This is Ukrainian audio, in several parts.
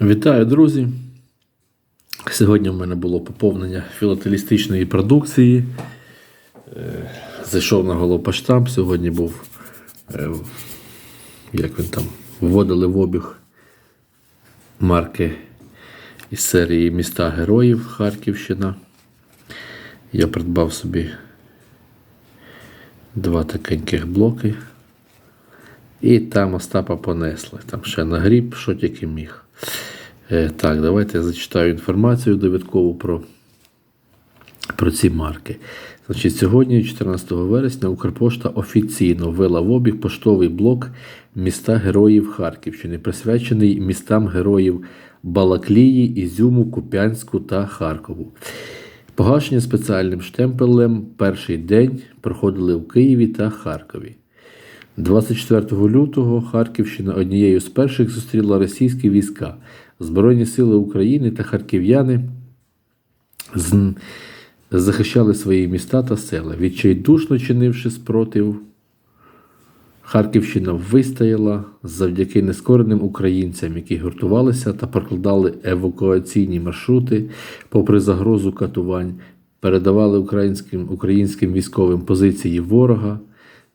Вітаю, друзі! Сьогодні в мене було поповнення філателістичної продукції. Е, Зайшов на головпоштамп. Сьогодні був, е, як він там, вводили в обіг марки із серії Міста Героїв Харківщина. Я придбав собі два такеньких блоки. І там Остапа понесли. Там ще нагріб, що тільки міг. Е, так, давайте я зачитаю інформацію довідкову про, про ці марки. Значить, сьогодні, 14 вересня, Укрпошта офіційно ввела в обіг поштовий блок міста Героїв Харківщини, присвячений містам героїв Балаклії, Ізюму, Куп'янську та Харкову. Погашення спеціальним штемпелем перший день проходили в Києві та Харкові. 24 лютого Харківщина однією з перших зустріла російські війська. Збройні сили України та харків'яни захищали свої міста та села. Відчайдушно чинивши спротив, Харківщина вистояла завдяки нескореним українцям, які гуртувалися та прокладали евакуаційні маршрути попри загрозу катувань, передавали українським, українським військовим позиції ворога,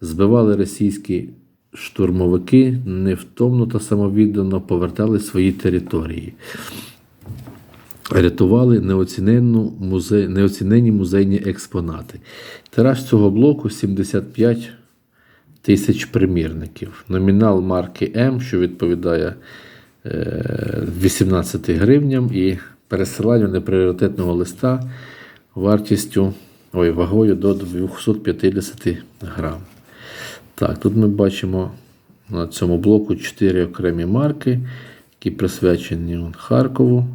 збивали російські штурмовики, невтомно та самовіддано повертали свої території. Рятували неоціненну музе... неоцінені музейні експонати. Тираж цього блоку 75 тисяч примірників. Номінал марки М, що відповідає е, 18 гривням, і пересилання непріоритетного листа вартістю ой, вагою до 250 грам. Так, тут ми бачимо на цьому блоку 4 окремі марки, які присвячені Харкову,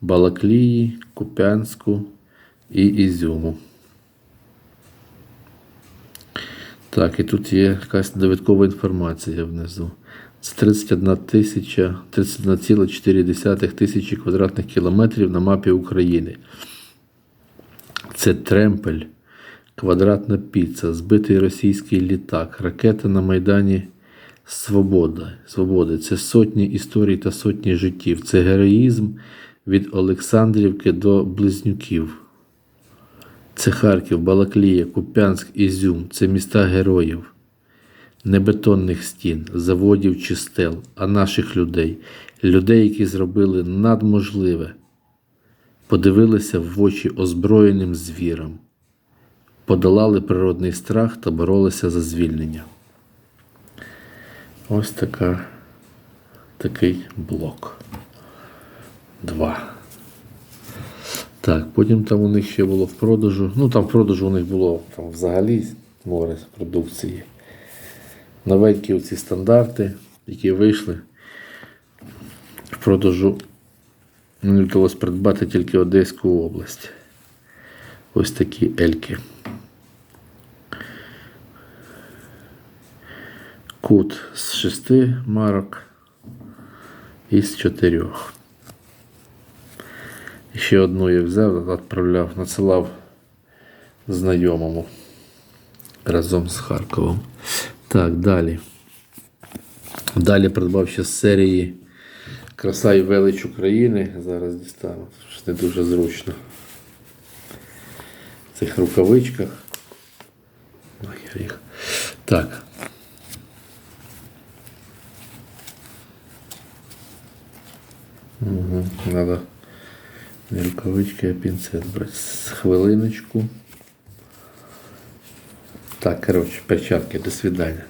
Балаклії, Куп'янську і Ізюму. Так, і тут є якась довідкова інформація внизу. Це 31 тисяча, 31,4 тисячі квадратних кілометрів на мапі України. Це тремпель, квадратна піца, збитий російський літак, ракета на Майдані Свобода. Свободи. Це сотні історій та сотні життів. Це героїзм від Олександрівки до Близнюків. Це Харків, Балаклія, Куп'янськ, Ізюм. Це міста героїв, не бетонних стін, заводів чи стел, а наших людей, людей, які зробили надможливе, подивилися в очі озброєним звірам, подолали природний страх та боролися за звільнення. Ось така, такий блок. Два. Так, потім там у них ще було в продажу. Ну там в продажу у них було там взагалі море продукції. Новенькі оці стандарти, які вийшли. В продажу мені вдалося придбати тільки Одеську область. Ось такі ельки. Кут з шести марок і з чотирьох. І Ще одну я взяв, відправляв, надсилав знайомому разом з Харковом. Так, далі. Далі придбав ще з серії Краса і велич України. Зараз дістану, що не дуже зручно. В цих рукавичках. Так. Угу, надо не рукавички, а пінцет брати. Хвилиночку. Так, коротше, перчатки, до свидання.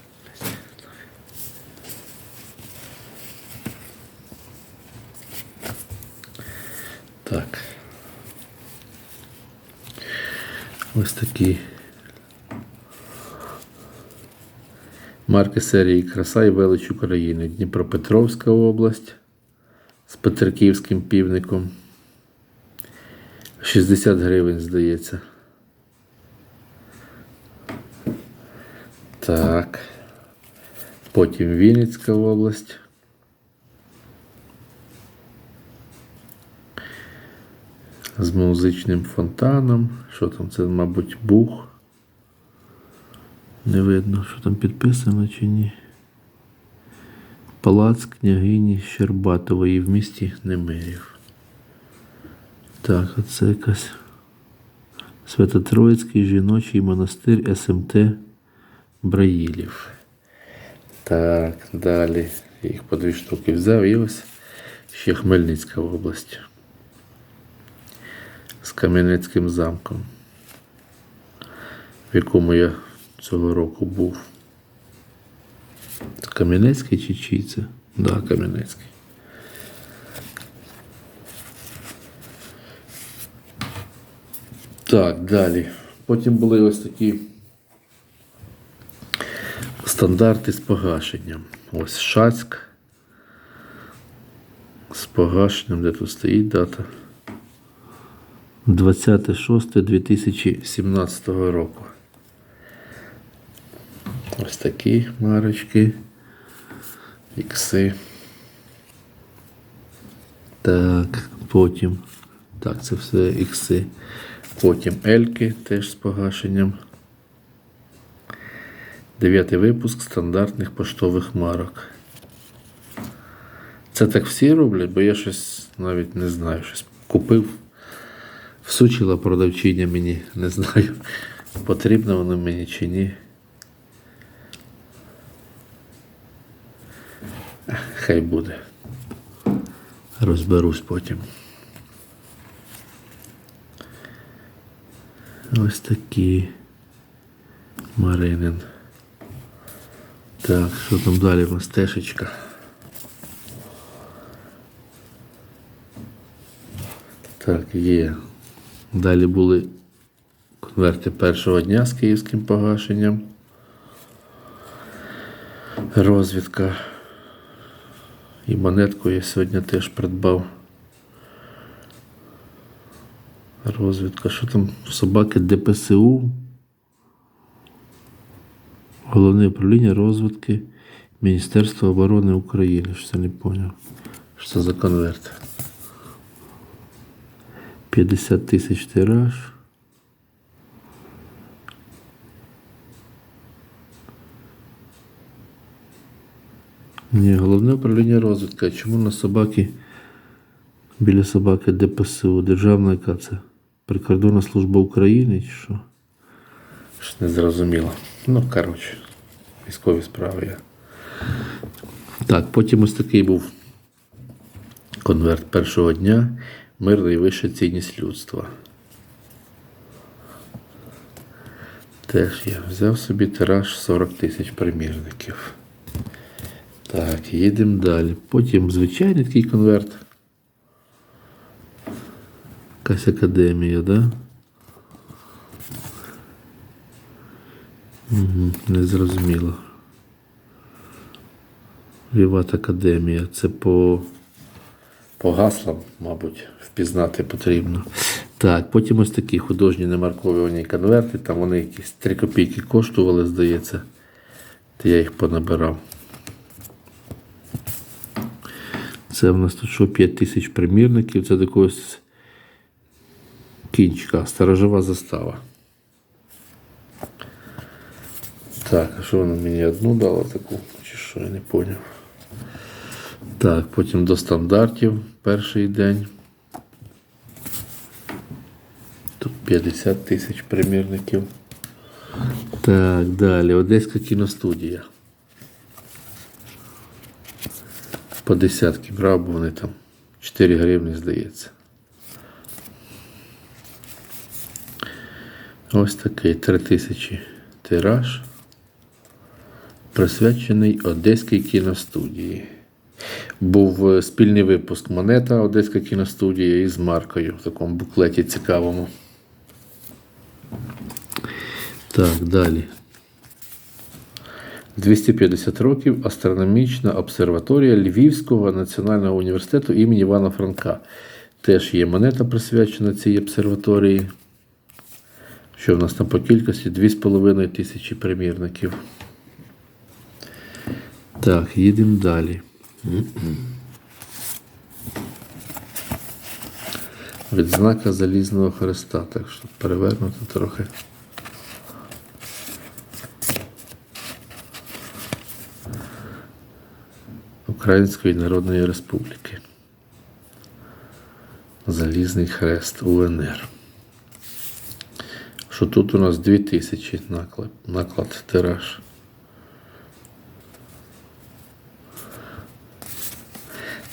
Так. Ось такі марки серії Краса і велич України. Дніпропетровська область Петриківським півником. 60 гривень, здається. Так. Потім Вінницька область. З музичним фонтаном. Що там? Це, мабуть, бух. Не видно, що там підписано чи ні. Палац княгині Щербатової в місті Немирів. Так, оце якась Свято-Троїцький жіночий монастир СМТ Браїлів. Так, далі. Їх по дві штуки взяв і ось ще Хмельницька область. З Кам'янецьким замком, в якому я цього року був. Кам'янецький чи чий це? Да, Кам'янецький. Так, далі. Потім були ось такі стандарти з погашенням. Ось Шацьк. З погашенням, де тут стоїть дата. 26.2017 року. Ось такі марочки. Ікси. Так, потім. Так, це все ікси. Потім Ельки теж з погашенням. Дев'ятий випуск стандартних поштових марок. Це так всі роблять, бо я щось навіть не знаю. Щось купив. Всучила продавчиня мені, не знаю, потрібно воно мені чи ні. Хай буде. Розберусь потім. Ось такі Маринин. Так, що там далі нас? Так, є. Далі були конверти першого дня з київським погашенням. Розвідка. І монетку я сьогодні теж придбав. Розвідка. Що там? Собаки ДПСУ. Головне управління розвідки Міністерства оборони України. Що це не поняв. Що це за конверт? 50 тисяч тираж. Ні, головне управління розвідки. А Чому на собаки біля собаки ДПСУ? Державна яка це? Прикордонна служба України чи що? Щось не зрозуміло. Ну, коротше, військові справи я. Так, потім ось такий був конверт першого дня. Мир найвища цінність людства. Теж я взяв собі тираж 40 тисяч примірників. Так, їдемо далі. Потім звичайний такий конверт. Якась академія, да? Угу, не зрозуміло. Віват Академія. Це по, по гаслам, мабуть, впізнати потрібно. Так, потім ось такі художні немарковані конверти, там вони якісь 3 копійки коштували, здається. То я їх понабирав. Це в нас тут що 5 тисяч примірників, це такогось кінчика, сторожова застава. Так, а що вона мені одну дала таку, чи що, я не поняв. Так, потім до стандартів перший день. Тут 50 тисяч примірників. Так, далі. Одеська кіностудія. По десятки бо вони там 4 гривні, здається. Ось такий 3 тисячі тираж. Присвячений Одеській кіностудії. Був е, спільний випуск монета Одеська кіностудія із маркою в такому буклеті цікавому. Так, далі. 250 років астрономічна обсерваторія Львівського національного університету імені Івана Франка. Теж є монета присвячена цій обсерваторії. Що в нас там по кількості 2,5 тисячі примірників. Так, їдемо далі. Відзнака Залізного Хреста. Так що перевернуто трохи. Української Народної Республіки. Залізний хрест УНР. Що тут у нас 2000 наклад, наклад тираж.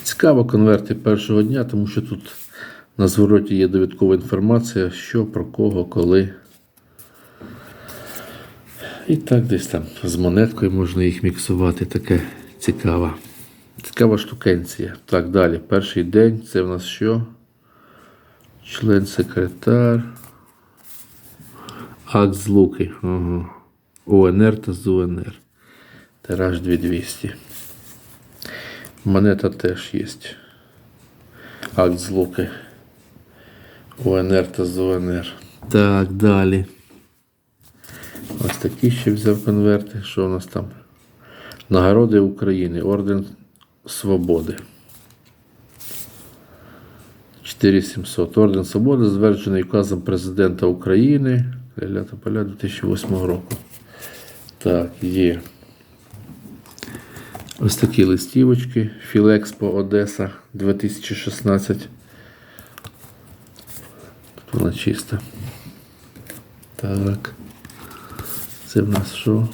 Цікаво конверти першого дня, тому що тут на звороті є довідкова інформація, що, про кого, коли. І так десь там з монеткою можна їх міксувати. Таке цікава. Цікава штукенція. Так, далі. Перший день це в нас що? Член-секретар. Акт з Луки. Ага. УНР та з УНР. Тираж 2200. Монета теж є. Акт з Луки. УНР та з УНР. Так, далі. Ось такі ще взяв конверти. Що у нас там? Нагороди України. Орден Свободи. 4700. Орден Свободи затверджений указом президента України. Ля та поля 2008 року. Так, є. Ось такі листівочки. Філекспо Одеса 2016. Тут вона чиста. Так. Це в нас що?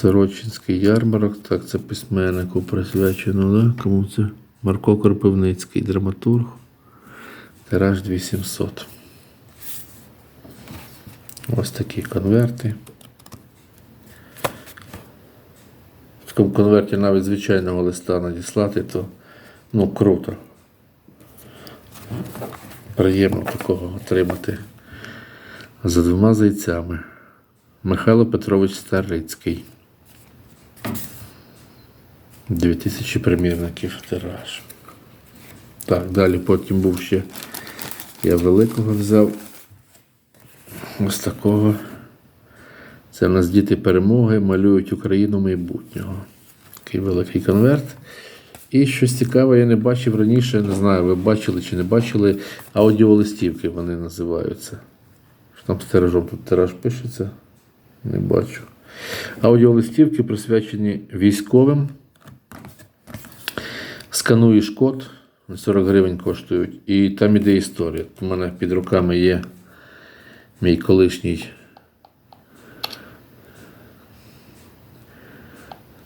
Сорочинський ярмарок. Так, це письменнику присвячено, да? Кому це? Марко Кропивницький, драматург. Тираж 2700. Ось такі конверти. В такому конверті навіть звичайного листа надіслати, то ну, круто. Приємно такого отримати за двома зайцями. Михайло Петрович Старицький. 2000 примірників тираж. Так, далі потім був ще. Я великого взяв. Ось такого. Це в нас діти перемоги малюють Україну майбутнього. Такий великий конверт. І щось цікаве, я не бачив раніше, не знаю, ви бачили чи не бачили аудіолистівки вони називаються. Що там з тиражом? Тут тираж пишеться? Не бачу. Аудіолистівки присвячені військовим. Скануєш код, 40 гривень коштують. І там іде історія. У мене під руками є мій колишній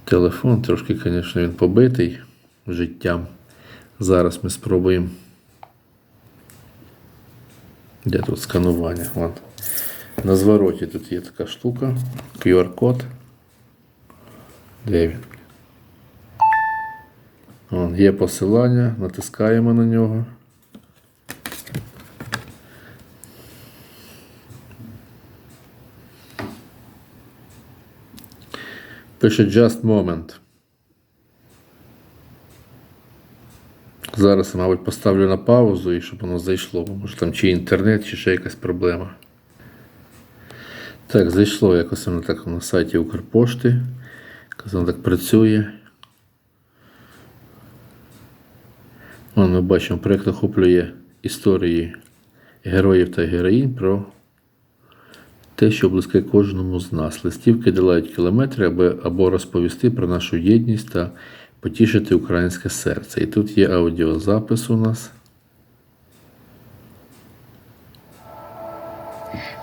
телефон. Трошки, звісно, він побитий життям. Зараз ми спробуємо. Де тут сканування? От. На звороті тут є така штука. QR-код. Де він? Є посилання, натискаємо на нього. Пише Just Moment. Зараз, мабуть, поставлю на паузу і щоб воно зайшло, бо може там чи інтернет, чи ще якась проблема. Так, зайшло якось воно так на сайті Укрпошти. Воно так працює. Ми бачимо, проєкт охоплює історії героїв та героїнь про те, що близьке кожному з нас. Листівки долають кілометри, аби або розповісти про нашу єдність та потішити українське серце. І тут є аудіозапис у нас.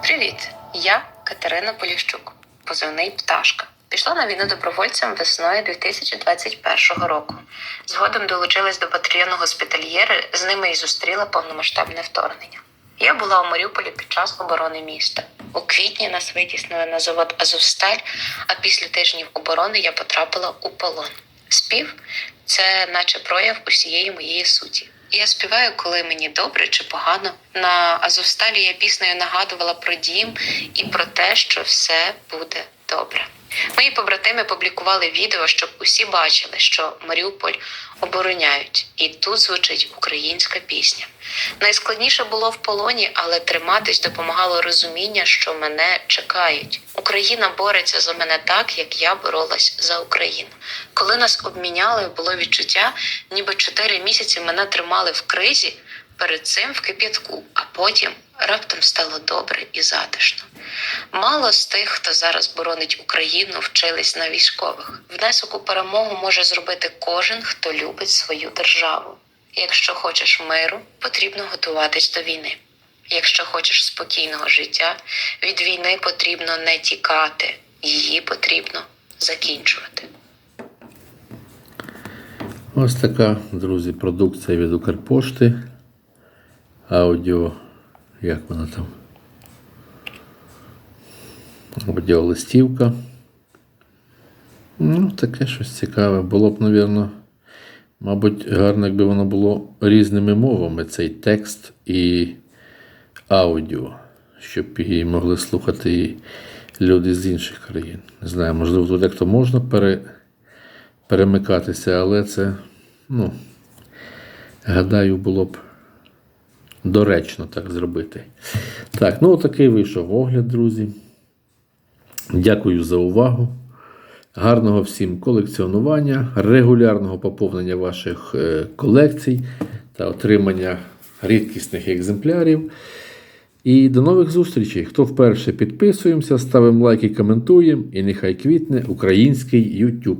Привіт, я Катерина Поліщук, позивний Пташка. Пішла на війну добровольцем весною 2021 року. Згодом долучилась до батальйону госпітальєри, з ними і зустріла повномасштабне вторгнення. Я була у Маріуполі під час оборони міста. У квітні нас витіснили на завод Азовсталь, а після тижнів оборони я потрапила у полон. Спів це наче прояв усієї моєї суті. Я співаю, коли мені добре чи погано. На Азовсталі я піснею нагадувала про дім і про те, що все буде добре. Мої побратими публікували відео, щоб усі бачили, що Маріуполь обороняють, і тут звучить українська пісня. Найскладніше було в полоні, але триматись допомагало розуміння, що мене чекають. Україна бореться за мене так, як я боролась за Україну. Коли нас обміняли, було відчуття, ніби чотири місяці мене тримали в кризі, перед цим в кип'ятку, а потім раптом стало добре і затишно. Мало з тих, хто зараз боронить Україну, вчились на військових. Внесок у перемогу може зробити кожен, хто любить свою державу. Якщо хочеш миру, потрібно готуватись до війни. Якщо хочеш спокійного життя, від війни потрібно не тікати, її потрібно закінчувати. Ось така, друзі, продукція від Укрпошти. Аудіо, як вона там? Аудіолистівка. Ну, таке щось цікаве. Було б, мабуть, мабуть, гарно, якби воно було різними мовами, цей текст і аудіо, щоб її могли слухати і люди з інших країн. Не знаю, можливо, тут як-то можна пере, перемикатися, але це, ну, гадаю, було б доречно так зробити. Так, ну отакий вийшов огляд, друзі. Дякую за увагу. Гарного всім колекціонування, регулярного поповнення ваших е, колекцій та отримання рідкісних екземплярів. І до нових зустрічей. Хто вперше підписуємося, ставимо лайки, коментуємо і нехай квітне український YouTube.